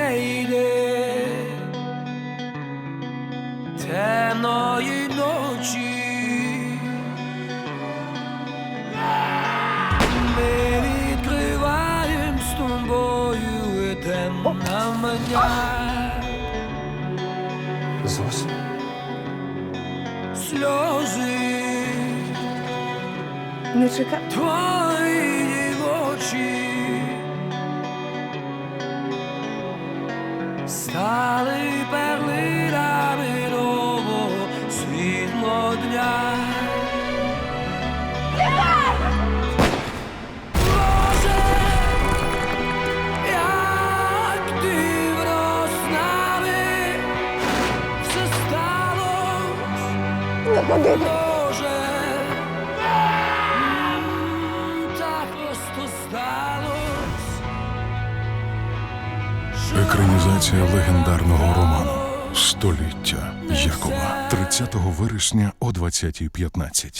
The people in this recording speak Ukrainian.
йде темної ночі. Ми відкриваєм з тобою темна мене. Зовсім. Сльози Не чекав. твої стали перлинами нового світло дня. Боже, як Екранізація легендарного роману Століття Якова 30 вересня о 20.15.